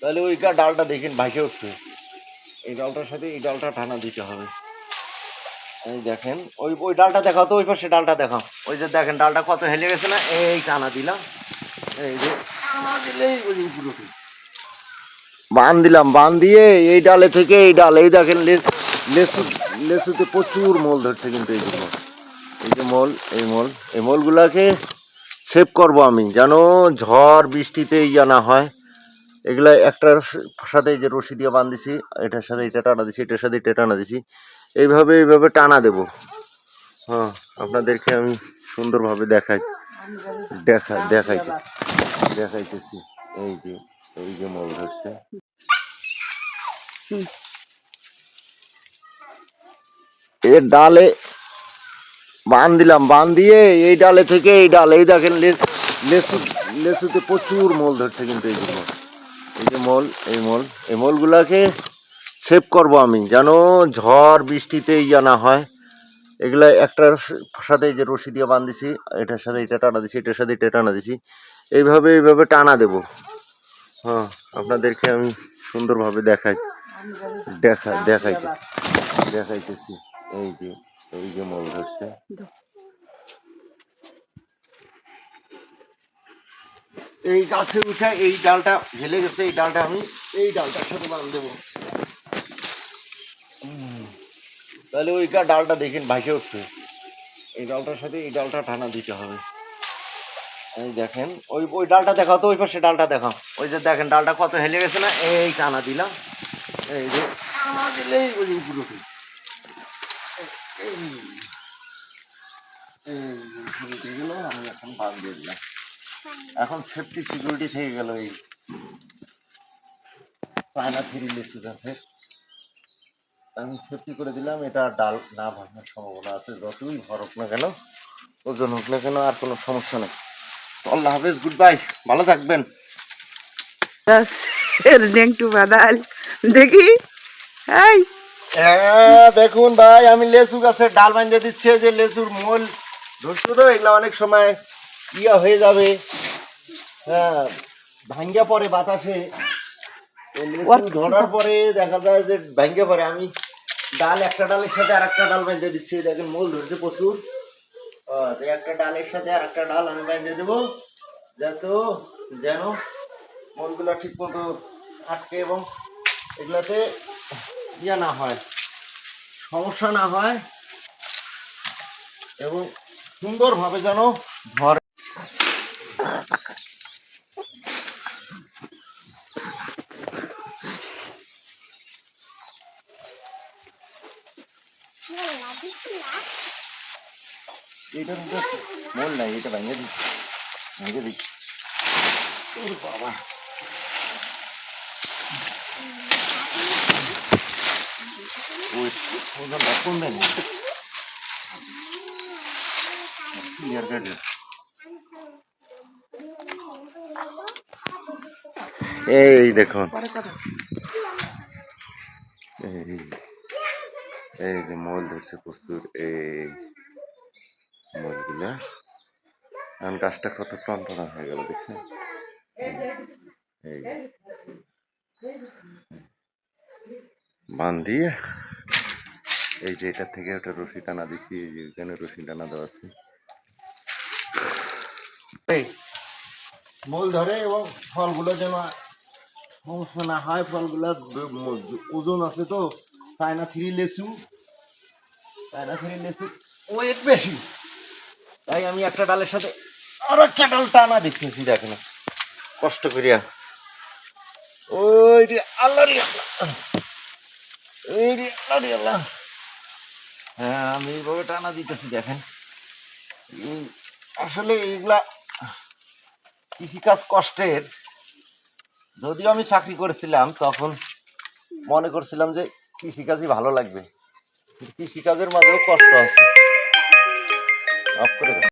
তাহলে ওই ডালটা দেখেন ভাসে উঠছে। এই ডালটার সাথে এই ডালটা টানা দিতে হবে। এই দেখেন, ওই ওই ডালটা দেখাও তো, ওই পাশে ডালটা দেখাও। ওই যে দেখেন, ডালটা কত হেলে গেছে না? এই টানা দিলাম। এই যে টানা দিলেই ওই উঠে। বান দিলাম, বান দিয়ে এই ডালে থেকে এই ডাল। এই দেখেন লেসু লেসুতে প্রচুর মল ধরছে কিন্তু এই যে মল। এই যে মল, এই মল। এই মলগুলাকে সেভ করব আমি, যেন ঝড় বৃষ্টিতে ইয়া না হয়। এগুলা একটার সাথে যে রশি দিয়ে বান্ধিছি এটার সাথে এটা টানা দিছি, এটার সাথে এটা টানা দিছি। এইভাবে এইভাবে টানা দেব। হ্যাঁ আপনাদেরকে আমি সুন্দরভাবে দেখাই দেখা, দেখাইতে দেখাইতেছি। এই যে এই যে মল ধরছে। এর ডালে বান দিলাম বান দিয়ে এই ডালে থেকে এই ডাল এই দেখেন লেসু লেসুতে প্রচুর মল ধরছে কিন্তু এই যে মল। এই যে মল, এই মল, এই মলগুলাকে সেভ করব আমি, যেন ঝড় বৃষ্টিতে ইয়া না হয়। এগুলা একটার সাথে যে রশি দিয়ে বান্ধিছি এটার সাথে এটা টানা দিছি, এটার সাথে এটা টানা দিছি, এইভাবে এইভাবে টানা দেব। হ্যাঁ আপনাদেরকে আমি সুন্দরভাবে দেখাই, দেখা, দেখাইতে, দেখাইতেছি। এই যে এই যে মল ধরছে। এই গাছে উঠে এই ডালটা হেলে গেছে এই ডালটা আমি এই ডালটার সাথে বাঁধ দেবো। তাহলে ওই ডালটা দেখেন ভাসে উঠছে এই ডালটার সাথে এই ডালটা টানা দিতে হবে এই দেখেন ওই ওই ডালটা দেখাও তো ওই পাশে ডালটা দেখাও ওই যে দেখেন ডালটা কত হেলে গেছে না এই টানা দিলাম এই যে টানা দিলেই ওই উপরে। এই গেল আমি এখন বাদ দিয়ে দিলাম এখন সেফটি সিকিউরিটি থেকে গেল এই চায়না থ্রি লেসু আমি সেফটি করে দিলাম এটা ডাল না ভাঙার সম্ভাবনা আছে যতই ভরক না কেন ওজন হোক না কেন আর কোনো সমস্যা নেই। আল্লাহ হাফেজ গুড বাই ভালো থাকবেন। বাদাল। দেখি। এই। হ্যাঁ দেখুন ভাই আমি লেসু গাছের ডাল বাঁধে দিচ্ছে যে লেসুর মূল। ধরছো তো এগুলো অনেক সময় ইয়া হয়ে যাবে। হ্যাঁ ভাঙ্গা পরে বাতাসে। ধরার পরে দেখা যায় যে ভাঙ্গা পরে। আমি ডাল একটা ডালের সাথে আর একটা ডাল বেঁধে দিচ্ছি। দেখেন মূল ধরছে প্রচুর। একটা ডালের সাথে আর একটা ডাল আমি বেঁধে দেবো। যাতে যেন মলগুলো ঠিক মতো আটকে এবং এগুলাতে ইয়া না হয় সমস্যা না হয় এবং সুন্দরভাবে যেন ধরে। এটার মধ্যে মন নাই, এটা ভেঙে দিই ভেঙে দিই ওরে বাবা। না। এই দেখুন। এই। এই যে মল ধরছে প্রচুর এই মলগুলা এখন গাছটা কত টন টনটনা হয়ে গেল দেখছেন এই বান দিয়ে এই যে এটা থেকে একটা রশি টানা দিচ্ছি এই যে এখানে রশি টানা দেওয়া আছে মূল ধরে এবং ফলগুলো যেন সমস্যা না হয় ফলগুলা ওজন আছে তো চায়না থ্রি লেসু চায়না থ্রি লেসু। ওয়েট বেশি। তাই আমি একটা ডালের সাথে আরও একটা ডাল টানা দেখতেছি, দেখেন। কষ্ট করিয়া। ওই রে আল্লাহ রে আল্লাহ। ওই রে আল্লাহ রে আল্লাহ। হ্যাঁ আমি এইভাবে টানা দিতেছি, দেখেন। আসলে এইগুলা কৃষিকাজ কষ্টের। যদিও আমি চাকরি করেছিলাম, তখন মনে করছিলাম যে কৃষিকাজই ভালো লাগবে। কৃষিকাজের মাঝেও কষ্ট আছে। অফ করে দাও